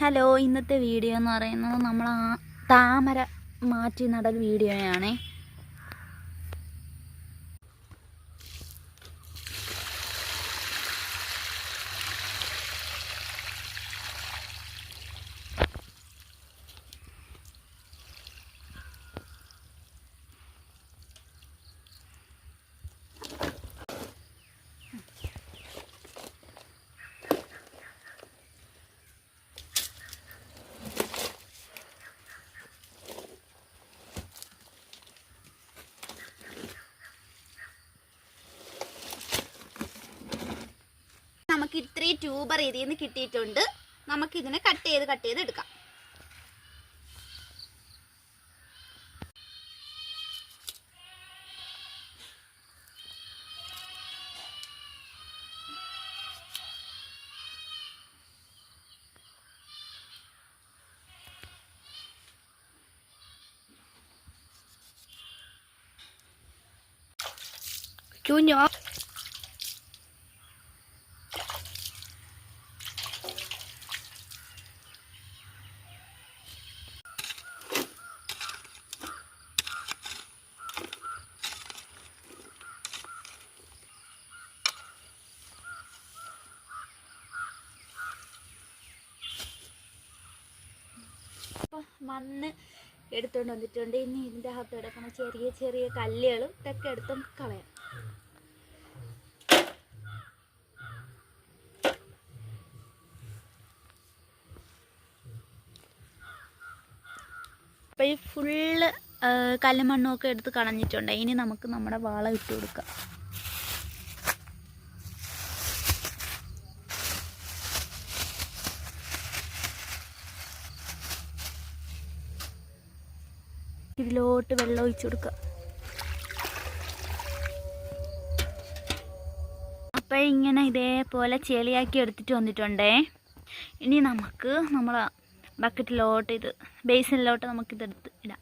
Hello ഇന്നത്തെ video എന്ന് പറയുന്നത് നമ്മൾ ആ താമര മാറ്റി നടൽ വീഡിയോയാണേ. നമുക്ക് ഇത്രയും ട്യൂബർ ഇതിൽ നിന്ന് കിട്ടിയിട്ടുണ്ട്. നമുക്ക് ഇതിനെ കട്ട് ചെയ്ത് കട്ട് ചെയ്ത് എടുക്കാം. Chú nhỏ മണ്ണ് എടുത്തുകൊണ്ട് വന്നിട്ടുണ്ട്. ഇനി ഇതിന്റെ അകത്ത് കിടക്കുന്ന ചെറിയ ചെറിയ കല്ലുകളും ഇതൊക്കെ എടുത്തും കളയാം. അപ്പോൾ ഈ ഫുള്ള് കല്ലുമണ്ണൊക്കെ എടുത്ത് കളഞ്ഞിട്ടുണ്ട്. ഇനി നമുക്ക് നമ്മുടെ വാള ഇട്ട് കൊടുക്കാം. ഇതിലോട്ട് വെള്ളം ഒഴിച്ചു കൊടുക്കുക. അപ്പോൾ ഇങ്ങനെ ഇതേപോലെ ചെളിയാക്കി എടുത്തിട്ട് വന്നിട്ടുണ്ടേ. ഇനി നമുക്ക് നമ്മൾ ബക്കറ്റിലോട്ട് ഇത് ബേസിനിലോട്ട് നമുക്കിതെടുത്ത് ഇടാം.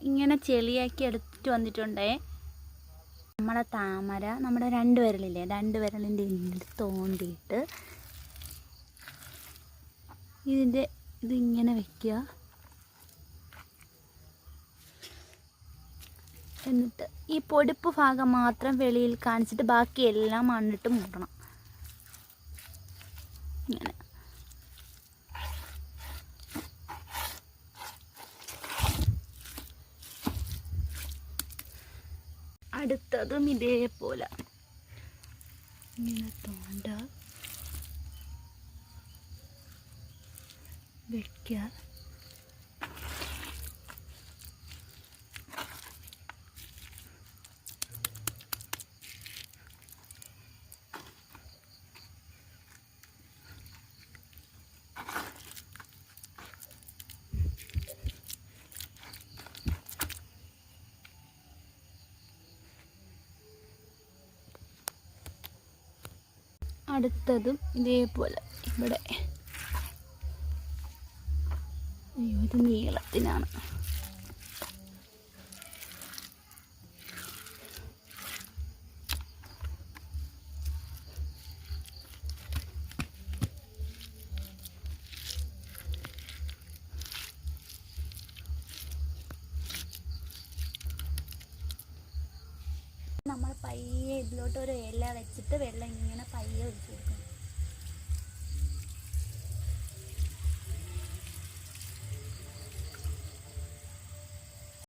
ഇങ്ങനെ ചെളിയാക്കി എടുത്തിട്ട് വന്നിട്ടുണ്ടേ. നമ്മളെ താമര നമ്മുടെ രണ്ട് വിരലില്ലേ രണ്ട് വിരലിന്റെ ഇന്നിൽ തോണ്ടിയിട്ട് ഇതിന്റെ ഇതിങ്ങനെ വെക്കുക. എന്നിട്ട് ഈ പൊടിപ്പ് ഭാഗം മാത്രം വെളിയിൽ കാണിച്ചിട്ട് ബാക്കിയെല്ലാം മണ്ണിട്ട് മൂടണം. ഇങ്ങനെ. അടുത്തതും ഇതേപോലെ. ഇങ്ങനെ തോണ്ട. വെക്കുക അടുത്തതും ഇതേപോലെ. ഇവിടെ. അയ്യോ നീളത്തിനാണ്. നമ്മൾ പയ്യെ ഇതിലോട്ട് ഒരു ഇല വെച്ചിട്ട് വെള്ളം ഇങ്ങനെ പയ്യെ ഒഴിച്ചു കൊടുക്കണം